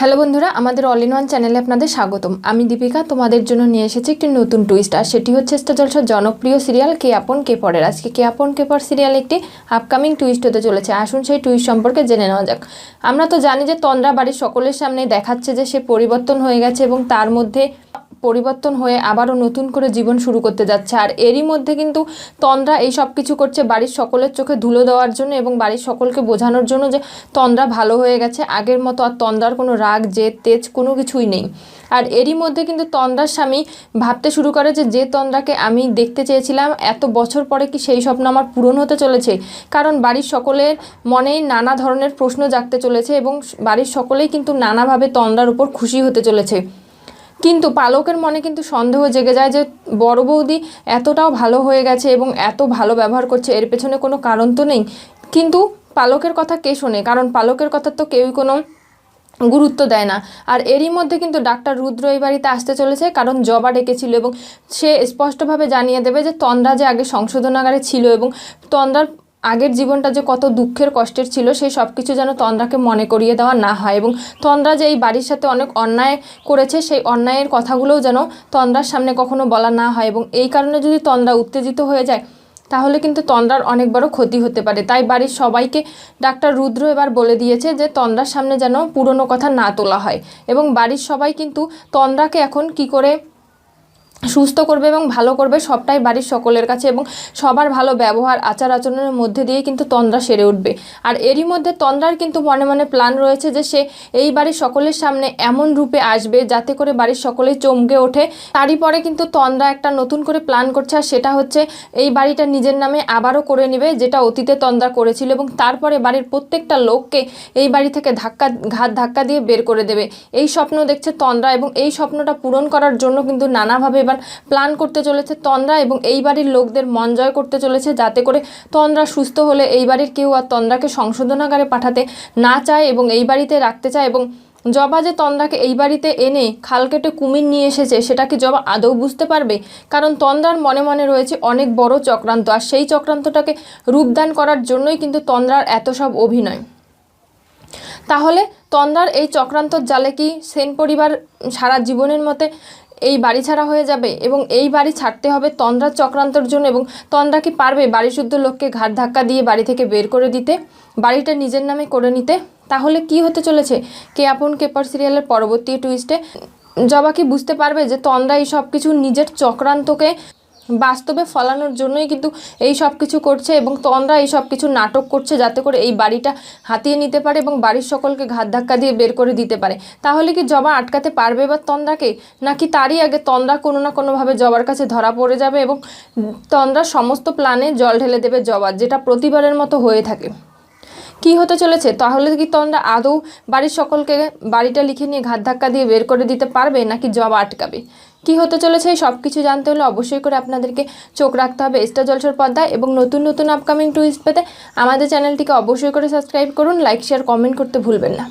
Hello বন্ধুরা, আমাদের all in one চ্যানেলে আপনাদের স্বাগতম। আমি দীপিকা, তোমাদের জন্য নিয়ে এসেছি একটি নতুন টুইস্ট আর সেটি হচ্ছে স্টার জলসার জনপ্রিয় সিরিয়াল কে আপন কে পরের। আজকে কে আপন কে পর সিরিয়াল একটি আপকামিং টুইস্ট হতে চলেছে। আসুন সেই টুইস্ট সম্পর্কে জেনে নেওয়া যাক। আমরা তো জানি যে তন্দ্রা বাড়ির সকলের সামনে দেখাচ্ছে যে সে পরিবর্তন হয়ে গেছে এবং তার মধ্যে পরিবর্তন হয়ে আবারও নতুন করে জীবন শুরু করতে যাচ্ছে। আর এরই মধ্যে কিন্তু তন্দ্রা এই সব কিছু করছে বাড়ির সকলের চোখে ধুলো দেওয়ার জন্য এবং বাড়ির সকলকে বোঝানোর জন্য যে তন্দ্রা ভালো হয়ে গেছে। আগের মতো আর তন্দ্রার কোনো রাগ, জেদ, তেজ কোনো কিছুই নেই। আর এরই মধ্যে কিন্তু তন্দ্রার স্বামী ভাবতে শুরু করে যে যে তন্দ্রাকে আমি দেখতে চেয়েছিলাম, এত বছর পরে কি সেই স্বপ্ন আমার পূরণ হতে চলেছে? কারণ বাড়ির সকলের মনেই নানা ধরনের প্রশ্ন জাগতে চলেছে এবং বাড়ির সকলেই কিন্তু নানাভাবে তন্দ্রার উপর খুশি হতে চলেছে। কিন্তু পালকের মনে কিন্তু সন্দেহ জেগে যায় যে বড় বৌদি এতটাও ভালো হয়ে গেছে এবং এত ভালো ব্যবহার করছে, এর পেছনে কোনো কারণ তো নেই। কিন্তু পালকের কথা কে শোনে? কারণ পালকের কথা তো কেউই কোনো গুরুত্ব দেয় না। আর এরই মধ্যে কিন্তু ডাক্তার রুদ্র এই বাড়িতে আসতে চলেছে, কারণ জবা ডেকেছিল এবং সে স্পষ্টভাবে জানিয়ে দেবে যে তন্দ্রা যে আগে সংশোধনাগারে ছিল এবং তন্দ্রার আগের জীবনটা যে কত দুঃখের, কষ্টের ছিল সেই সব কিছু যেন তন্দ্রাকে মনে করিয়ে দেওয়া না হয় এবং তন্দ্রা যে এই বাড়ির সাথে অনেক অন্যায় করেছে, সেই অন্যায়ের কথাগুলোও যেন তন্দ্রার সামনে কখনো বলা না হয় এবং এই কারণে যদি তন্দ্রা উত্তেজিত হয়ে যায়, তাহলে কিন্তু তন্দ্রার অনেক বড় ক্ষতি হতে পারে। তাই বাড়ির সবাইকে ডাক্তার রুদ্র এবার বলে দিয়েছে যে, তন্দ্রার সামনে যেন পুরনো কথা না তোলা হয় এবং বাড়ির সবাই কিন্তু তন্দ্রাকে এখন কি করে সুস্থ করবে এবং ভালো করবে সবটাই বাড়ির সকলের কাছে এবং সবার ভালো ব্যবহার, আচার আচরণের মধ্যে দিয়ে কিন্তু তন্দ্রা সেরে উঠবে। আর এরই মধ্যে তন্দ্রার কিন্তু মনে মনে প্ল্যান রয়েছে যে সে এই বাড়ির সকলের সামনে এমন রূপে আসবে যাতে করে বাড়ির সকলেই চমকে ওঠে। তারই পরে কিন্তু তন্দ্রা একটা নতুন করে প্ল্যান করছে আর সেটা হচ্ছে এই বাড়িটা নিজের নামে আবারও করে নেবে যেটা অতীতে তন্দ্রা করেছিল এবং তারপরে বাড়ির প্রত্যেকটা লোককে এই বাড়ি থেকে ধাক্কা, ঘাত ধাক্কা দিয়ে বের করে দেবে। এই স্বপ্ন দেখছে তন্দ্রা এবং এই স্বপ্নটা পূরণ করার জন্য কিন্তু নানাভাবে এবার প্ল্যান করতে চলেছে তন্দ্রা এবং এই বাড়ির লোকদের মন জয় করতে চলেছে যাতে করে তন্দ্রা সুস্থ হলে এই বাড়ির কেউ আর তন্দ্রাকে সংশোধনাগারে পাঠাতে না চায় এবং এই বাড়িতে রাখতে চায় এবং জবা যে তন্দ্রাকে এই বাড়িতে এনে খাল কেটে কুমির নিয়ে এসেছে, সেটা কি জবা আদৌ বুঝতে পারবে? কারণ তন্দ্রার মনে মনে রয়েছে অনেক বড় চক্রান্ত আর সেই চক্রান্তটাকে রূপদান করার জন্যই কিন্তু তন্দ্রার এত সব অভিনয়। তাহলে তন্দ্রার এই চক্রান্তর জালে কি সেন পরিবার সারা জীবনের মতে এই বাড়ি ছাড়া হয়ে যাবে এবং এই বাড়ি ছাড়তে হবে তন্দ্রার চক্রান্তর জন্য এবং তন্দ্রা কি পারবে বাড়ি শুদ্ধ লোককে ঘাট ধাক্কা দিয়ে বাড়ি থেকে বের করে দিতে, বাড়িটা নিজের নামে করে নিতে? তাহলে কি হতে চলেছে? কে আপন কেপার সিরিয়ালের পরবর্তী টুইস্টে জবা কি বুঝতে পারবে যে তন্দ্রা এই সব কিছু নিজের চক্রান্তকে বাস্তবে ফলানোর জন্যই কিন্তু এই সব কিছু করছে এবং তন্দ্রা এই সব কিছু নাটক করছে যাতে করে এই বাড়িটা হাতিয়ে নিতে পারে এবং বাড়ির সকলকে ঘাত ধাক্কা দিয়ে বের করে দিতে পারে। তাহলে কি জবা আটকাতে পারবে বা তন্দ্রাকে? নাকি তারই আগে তন্দ্রা কোনো না কোনোভাবে জবার কাছে ধরা পড়ে যাবে এবং তন্দ্রা সমস্ত প্ল্যানে জল ঢেলে দেবে জবা, যেটা প্রতিবারের মতো হয়ে থাকে? কি হতে চলেছে? তাহলে কি তোমরা আদৌ বাড়ির সকলকে বাড়িটা লিখে নিয়ে ঘাত ধাক্কা দিয়ে বের করে দিতে পারবে, নাকি জব আটকাবে? কি হতে চলেছে সব কিছু জানতে হলে অবশ্যই করে আপনাদেরকে চোখ রাখতে হবে স্টার জলসর পর্দায় এবং নতুন নতুন আপকামিং টুইস্ট পেতে আমাদের চ্যানেলটিকে অবশ্যই করে সাবস্ক্রাইব করুন লাইক শেয়ার কমেন্ট করতে ভুলবেন না।